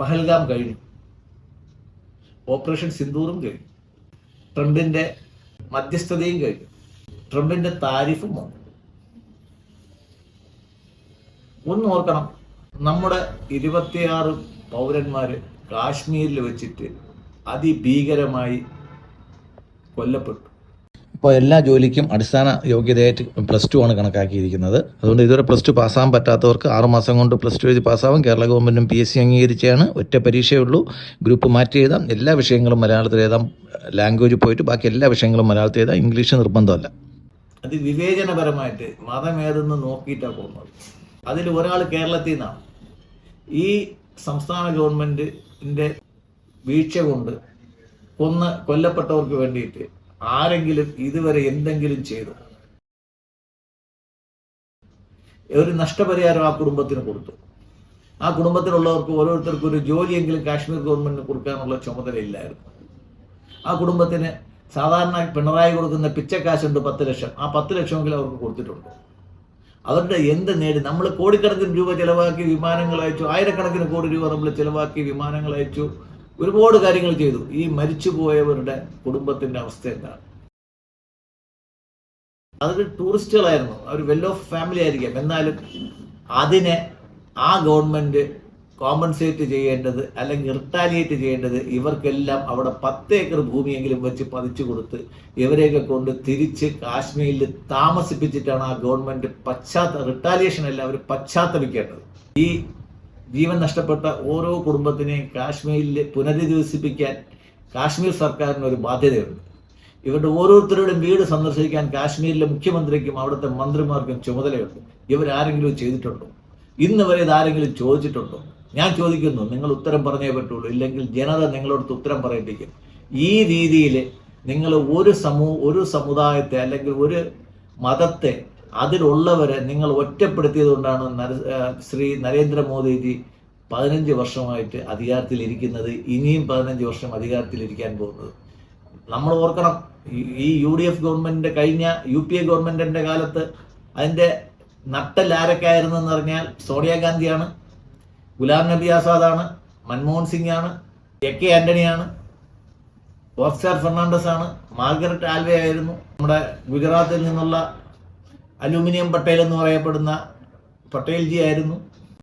പഹൽഗാം കഴിഞ്ഞു. ഓപ്പറേഷൻ സിന്ദൂറും കഴിഞ്ഞു. ട്രംപിന്റെ മധ്യസ്ഥതയും കഴിഞ്ഞു. ട്രംപിന്റെ താരിഫും വന്നു. ഒന്ന് ഓർക്കണം നമ്മുടെ ഇരുപത്തിയാറ് പൗരന്മാര് കാശ്മീരിൽ വെച്ചിട്ട് അതിഭീകരമായി കൊല്ലപ്പെട്ടു. ഇപ്പോൾ എല്ലാ ജോലിക്കും അടിസ്ഥാന യോഗ്യതയായിട്ട് പ്ലസ് ടു ആണ് കണക്കാക്കിയിരിക്കുന്നത്. അതുകൊണ്ട് ഇതുവരെ പ്ലസ് ടു പാസ്സാകാൻ പറ്റാത്തവർക്ക് ആറുമാസം കൊണ്ട് പ്ലസ് ടു എഴുതി പാസ്സാവും. കേരള ഗവൺമെന്റും പി എസ് സി അംഗീകരിച്ചാണ്. ഒറ്റ പരീക്ഷയേ ഉള്ളൂ. ഗ്രൂപ്പ് മാറ്റി എഴുതാം. എല്ലാ വിഷയങ്ങളും മലയാളത്തിൽ എഴുതാം. ലാംഗ്വേജ് പോയിട്ട് ബാക്കി എല്ലാ വിഷയങ്ങളും മലയാളത്തിൽ എഴുതാം. ഇംഗ്ലീഷ് നിർബന്ധമല്ല. അത് വിവേചനപരമായിട്ട് മതമേതെന്ന് നോക്കിയിട്ടാണ് പോകുന്നത്. അതിൽ ഒരാൾ കേരളത്തിൽ നിന്നാണ്. ഈ സംസ്ഥാന ഗവൺമെന്റിന്റെ വീഴ്ച കൊണ്ട് കൊന്ന് കൊല്ലപ്പെട്ടവർക്ക് വേണ്ടിയിട്ട് ആരെങ്കിലും ഇതുവരെ എന്തെങ്കിലും ചെയ്തു. ഒരു നഷ്ടപരിഹാരം ആ കുടുംബത്തിന് കൊടുത്തു. ആ കുടുംബത്തിലുള്ളവർക്ക് ഓരോരുത്തർക്കും ഒരു ജോലിയെങ്കിലും കാശ്മീർ ഗവൺമെന്റിന് കൊടുക്കാനുള്ള ചുമതല ഇല്ലായിരുന്നു. ആ കുടുംബത്തിന് സാധാരണ പിണറായി കൊടുക്കുന്ന പിച്ചക്കാശുണ്ട് പത്ത് ലക്ഷം. ആ പത്ത് ലക്ഷമെങ്കിലും അവർക്ക് കൊടുത്തിട്ടുണ്ട്. അവരുടെ എന്ത് നേടി? നമ്മൾ കോടിക്കണക്കിന് രൂപ ചിലവാക്കി വിമാനങ്ങൾ അയച്ചു. ആയിരക്കണക്കിന് കോടി രൂപ നമ്മൾ ചിലവാക്കി വിമാനങ്ങൾ അയച്ചു. ഒരുപാട് കാര്യങ്ങൾ ചെയ്തു. ഈ മരിച്ചുപോയവരുടെ കുടുംബത്തിന്റെ അവസ്ഥ എന്താണ്? അതൊരു ടൂറിസ്റ്റുകളായിരുന്നു. അവർ വെൽ ഓഫ് ഫാമിലി ആയിരിക്കാം. എന്നാലും അതിനെ ആ ഗവൺമെന്റ് കോമ്പൻസേറ്റ് ചെയ്യേണ്ടത് അല്ലെങ്കിൽ റിട്ടാലിയേറ്റ് ചെയ്യേണ്ടത് ഇവർക്കെല്ലാം അവിടെ പത്ത് ഏക്കർ ഭൂമിയെങ്കിലും വെച്ച് പതിച്ചു കൊടുത്ത് ഇവരെയൊക്കെ കൊണ്ട് തിരിച്ച് കാശ്മീരിൽ താമസിപ്പിച്ചിട്ടാണ് ആ ഗവൺമെന്റ് പശ്ചാത്ത റിട്ടാലിയേഷൻ അല്ല അവർ പശ്ചാത്തപിക്കേണ്ടത്. ഈ ജീവൻ നഷ്ടപ്പെട്ട ഓരോ കുടുംബത്തിനെയും കാശ്മീരിൽ പുനരധിവസിപ്പിക്കാൻ കാശ്മീർ സർക്കാരിന് ഒരു ബാധ്യതയുണ്ട്. ഇവരുടെ ഓരോരുത്തരുടെയും വീട് സന്ദർശിക്കാൻ കാശ്മീരിലെ മുഖ്യമന്ത്രിക്കും അവിടുത്തെ മന്ത്രിമാർക്കും ചുമതലയുണ്ട്. ഇവരാരെങ്കിലും ചെയ്തിട്ടുണ്ടോ? ഇന്ന് വരെ ഇതാരെങ്കിലും ചോദിച്ചിട്ടുണ്ടോ? ഞാൻ ചോദിക്കുന്നു നിങ്ങൾ ഉത്തരം പറഞ്ഞേ പറ്റുള്ളൂ. ഇല്ലെങ്കിൽ ജനത നിങ്ങളോട് ഉത്തരം പറയിപ്പിക്കും ഈ രീതിയിൽ നിങ്ങൾ ഒരു സമൂ ഒരു സമുദായത്തെ അല്ലെങ്കിൽ ഒരു മതത്തെ അതിലുള്ളവരെ നിങ്ങൾ ഒറ്റപ്പെടുത്തിയത് കൊണ്ടാണ് ശ്രീ നരേന്ദ്രമോദിജി പതിനഞ്ച് വർഷമായിട്ട് അധികാരത്തിലിരിക്കുന്നത് ഇനിയും പതിനഞ്ച് വർഷം അധികാരത്തിലിരിക്കാൻ പോകുന്നത്. നമ്മൾ ഓർക്കണം ഈ- ഈ യു ഡി എഫ് ഗവൺമെന്റിന്റെ കഴിഞ്ഞ യു പി എ ഗവൺമെന്റിന്റെ കാലത്ത് അതിന്റെ നട്ടൽ ആരൊക്കെയായിരുന്നു എന്ന് പറഞ്ഞാൽ സോണിയാഗാന്ധിയാണ് ഗുലാം നബി ആസാദാണ് മൻമോഹൻ സിംഗ് ആണ് എ കെ ആന്റണിയാണ് ഓസ്കാർ ഫെർണാണ്ടസ് ആണ് മാർഗരറ്റ് ആൽവെ ആയിരുന്നു നമ്മുടെ ഗുജറാത്തിൽ നിന്നുള്ള അലൂമിനിയം പട്ടേൽ എന്ന് പറയപ്പെടുന്ന പട്ടേൽജി ആയിരുന്നു.